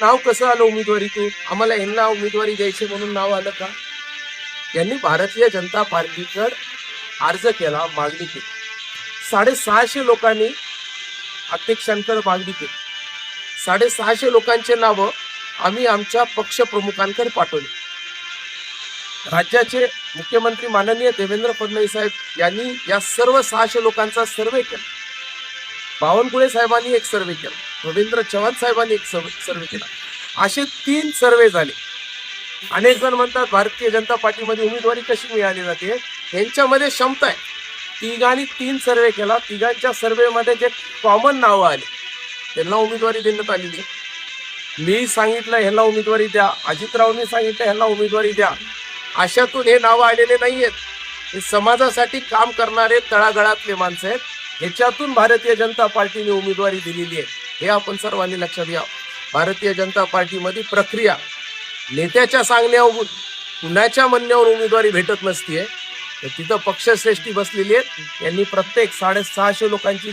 नाव कसं आलं उमेदवारीतून? आम्हाला यांना उमेदवारी द्यायची म्हणून नाव आलं का? यांनी भारतीय जनता पार्टीकडे अर्ज केला मागणी केली. साडेसहाशे लोकांनी अध्यक्षांकडे मागणी केली. साडेसहाशे लोकांचे नावं आम्ही आमच्या पक्षप्रमुखांकडे पाठवली. राज्याचे मुख्यमंत्री माननीय देवेंद्र फडणवीस साहेब यांनी या सर्व सहाशे लोकांचा सर्वे केला. बावनकुळे साहेबांनी एक सर्वे केला. रवींद्र चव्हाण साहेबांनी एक सर्वे केला. असे तीन सर्वे झाले. अनेक जण म्हणतात भारतीय जनता पार्टीमध्ये उमेदवारी कशी मिळाली जाते? यांच्यामध्ये क्षमता आहे. तिघांनी तीन सर्वे केला. तिघांच्या सर्वेमध्ये जे कॉमन नावं आले त्यांना उमेदवारी देण्यात आलेली आहे. मी सांगितलं ह्याला उमेदवारी द्या. अजितरावनी सांगितलं ह्याला उमेदवारी द्या. अशातून हे नावं आलेले नाही आहेत हे समाजासाठी काम करणारे तळागळातले माणसं आहेत. ह्याच्यातून भारतीय जनता पार्टीने उमेदवारी दिलेली आहे. हे आपण सर्वांनी लक्षात घ्या. भारतीय जनता पार्टीमध्ये प्रक्रिया. नेत्याच्या सांगण्यावरून कुणाच्या म्हणण्यावर उमेदवारी भेटत नसतीये. तर तिथं पक्षश्रेष्ठी बसलेली आहेत. यांनी प्रत्येक साडेसहाशे लोकांची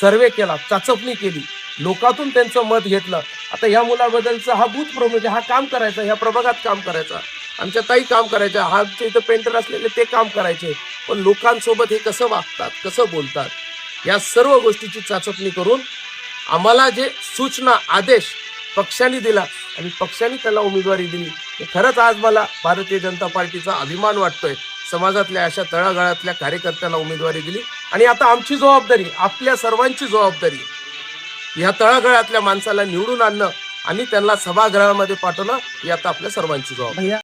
सर्वे केला चाचपणी केली. लोकातून त्यांचं मत घेतलं. आता या मुलाबद्दलचा हा बूथ प्रो म्हणजे हा काम करायचा ह्या प्रभागात काम करायचा. आमच्या ताई काम करायच्या हा आमच्या इथं पेंटर असलेले ते काम करायचे. पण लोकांसोबत हे कसं वागतात कसं बोलतात या सर्व गोष्टीची चाचपणी करून आम्हाला जे सूचना आदेश पक्षाने दिला आणि पक्षाने त्याला उमेदवारी दिली हे खरंच आज मला भारतीय जनता पार्टीचा अभिमान वाटतोय. समाजातल्या अशा तळागाळातल्या कार्यकर्त्याला उमेदवारी दिली आणि आता आमची जबाबदारी आपल्या सर्वांची जबाबदारी या तळागाळातल्या माणसाला निवडून आणणं आणि त्यांना सभागृहामध्ये पाठवणं ही आता आपल्या सर्वांची जबाबदारी.